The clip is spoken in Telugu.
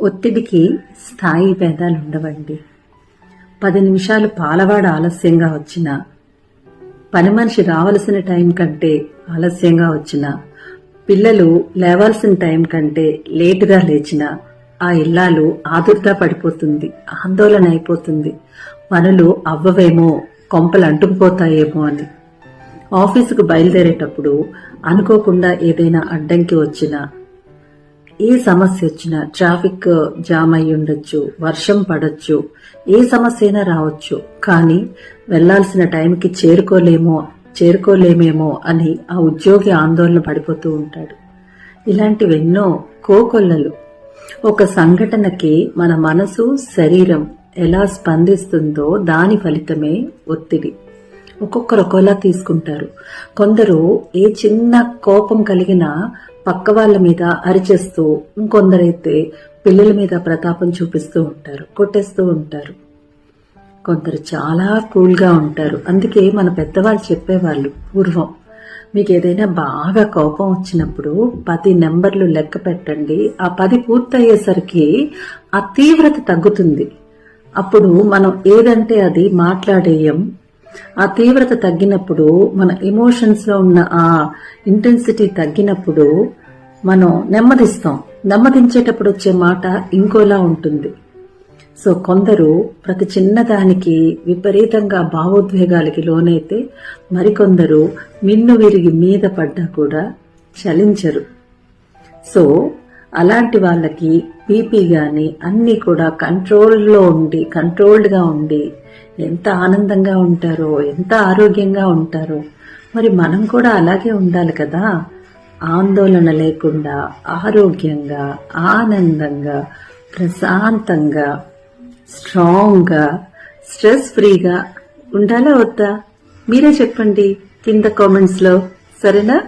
ఒత్తిడికి స్థాయి భేదాలు ఉండవండి. పది నిమిషాలు పాలవాడ ఆలస్యంగా వచ్చిన పని మనిషి రావలసిన టైం కంటే ఆలస్యంగా వచ్చిన పిల్లలు లేవాల్సిన టైం కంటే లేటుగా లేచిన ఆ ఇల్లాలు ఆదుర్దా పడిపోతుంది ఆందోళన అయిపోతుంది. పనులు అవ్వవేమో కొంపలు అంటుకుపోతాయేమో అని. ఆఫీసుకు బయలుదేరేటప్పుడు అనుకోకుండా ఏదైనా అడ్డంకి వచ్చినా ఏ సమస్య వచ్చినా ట్రాఫిక్ జామ్ అయి ఉండొచ్చు వర్షం పడొచ్చు ఏ సమస్య అయినా రావచ్చు. కానీ వెళ్ళాల్సిన టైంకి చేరుకోలేమో చేరుకోలేమేమో అని ఆ ఉద్యోగి ఆందోళన పడిపోతూ ఉంటాడు. ఇలాంటివెన్నో కోకొల్లలు. ఒక సంఘటనకి మన మనసు శరీరం ఎలా స్పందిస్తుందో దాని ఫలితమే ఒత్తిడి. ఒక్కొక్కరు ఒకలా తీసుకుంటారు. కొందరు ఏ చిన్న కోపం కలిగినా పక్క వాళ్ళ మీద అరిచేస్తూ ఇంకొందరైతే పిల్లల మీద ప్రతాపం చూపిస్తూ ఉంటారు కొట్టేస్తూ ఉంటారు. కొందరు చాలా కూల్గా ఉంటారు. అందుకే మన పెద్దవాళ్ళు చెప్పేవాళ్ళు పూర్వం మీకు ఏదైనా బాగా కోపం వచ్చినప్పుడు పది నెంబర్లు లెక్క పెట్టండి. ఆ పది పూర్తయ్యేసరికి ఆ తీవ్రత తగ్గుతుంది. అప్పుడు మనం ఏదంటే అది మాట్లాడేయం. ఆ తీవ్రత తగ్గినప్పుడు మన ఎమోషన్స్లో ఉన్న ఆ ఇంటెన్సిటీ తగ్గినప్పుడు మనం నెమ్మదిస్తాం. నెమ్మదించేటప్పుడు వచ్చే మాట ఇంకోలా ఉంటుంది. సో కొందరు ప్రతి చిన్నదానికి విపరీతంగా భావోద్వేగాలకి లోనైతే మరికొందరు మిన్ను విరిగి మీద పడ్డా కూడా చలించరు. సో అలాంటి వాళ్ళకి బీపీ గాని అన్నీ కూడా కంట్రోల్లో ఉండి కంట్రోల్డ్గా ఉండి ఎంత ఆనందంగా ఉంటారో ఎంత ఆరోగ్యంగా ఉంటారో మరి మనం కూడా అలాగే ఉండాలి కదా? ఆందోళన లేకుండా ఆరోగ్యంగా ఆనందంగా ప్రశాంతంగా స్ట్రాంగ్గా స్ట్రెస్ ఫ్రీగా ఉండాలా వద్దా? మీరే చెప్పండి కింద కామెంట్స్లో. సరేనా?